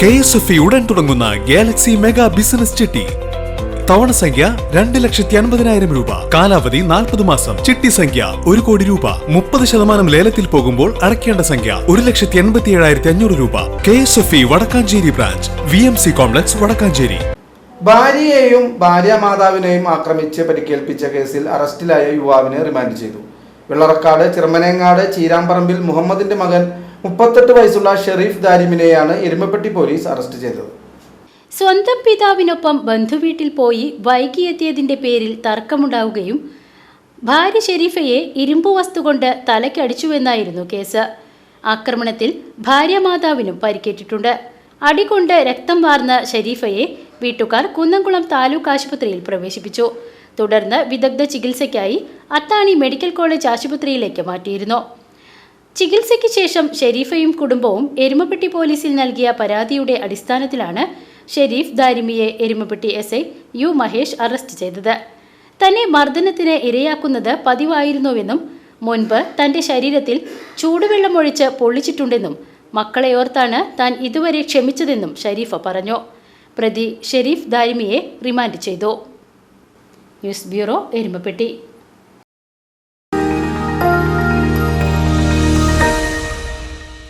K S F E ഉടൻ തുടങ്ങുന്ന Galaxy mega business ചിട്ടി. തവണ സംഖ്യ രണ്ട് ലക്ഷത്തി അൻപതിനായിരം രൂപ. കാലാവധി നാൽപ്പത് മാസം. ചിട്ടി സംഖ്യ ഒരു കോടി രൂപ. മുപ്പത് ശതമാനം ലേലത്തിൽ പോകുമ്പോൾ അടയ്ക്കേണ്ട സംഖ്യ ഒരു ലക്ഷത്തി എൺപത്തി ഏഴായിരത്തി അഞ്ഞൂറ് രൂപ. K S F E Vadakkanchery branch. V M C complex Vadakkanchery. ഭാര്യയെയും ഭാര്യാമാതാവിനെയും ആക്രമിച്ച് പരിക്കേൽപ്പിച്ച കേസിൽ അറസ്റ്റിലായ യുവാവിനെ റിമാൻഡ് ചെയ്തു. വെള്ളറക്കാട് ചിറമനേങ്ങാട് ചീരാമ്പറമ്പിൽ മുഹമ്മദിന്റെ മകൻ മുപ്പത്തെട്ട് വയസ്സുള്ള ഷെറീഫ് ദാരിമിനെയാണ് എരുമപ്പെട്ടി പോലീസ് അറസ്റ്റ് ചെയ്തത്. സ്വന്തം പിതാവിനൊപ്പം ബന്ധുവീട്ടിൽ പോയി വൈകിയെത്തിയതിന്റെ പേരിൽ തർക്കമുണ്ടാവുകയും ഭാര്യ ഷെരീഫയെ ഇരുമ്പു വസ്തു കൊണ്ട് തലയ്ക്കടിച്ചുവെന്നായിരുന്നു കേസ്. ആക്രമണത്തിൽ ഭാര്യ ഭാര്യമാതാവിനും പരിക്കേറ്റിട്ടുണ്ട്. അടികൊണ്ട് രക്തം വാർന്ന ഷെരീഫയെ വീട്ടുകാർ കുന്നംകുളം താലൂക്ക് ആശുപത്രിയിൽ പ്രവേശിപ്പിച്ചു. തുടർന്ന് വിദഗ്ധ ചികിത്സയ്ക്കായി അത്താണി മെഡിക്കൽ കോളേജ് ആശുപത്രിയിലേക്ക് മാറ്റിയിരുന്നു. ചികിത്സയ്ക്ക് ശേഷം ഷെരീഫയും കുടുംബവും എരുമപ്പെട്ടി പോലീസിൽ നൽകിയ പരാതിയുടെ അടിസ്ഥാനത്തിലാണ് Sherif ദാരിമിയെ Erumapetty S I U Mahesh arrest ചെയ്തത്. തന്നെ മർദ്ദനത്തിന് ഇരയാക്കുന്നത് പതിവായിരുന്നുവെന്നും മുൻപ് തന്റെ ശരീരത്തിൽ ചൂടുവെള്ളമൊഴിച്ച് പൊള്ളിച്ചിട്ടുണ്ടെന്നും മക്കളെ ഓർത്താണ് താൻ ഇതുവരെ ക്ഷമിച്ചതെന്നും ഷരീഫ പറഞ്ഞു. പ്രതി ഷെരീഫ് ദാരിമിയെ റിമാൻഡ് ചെയ്തു. News bureau Erumapetty.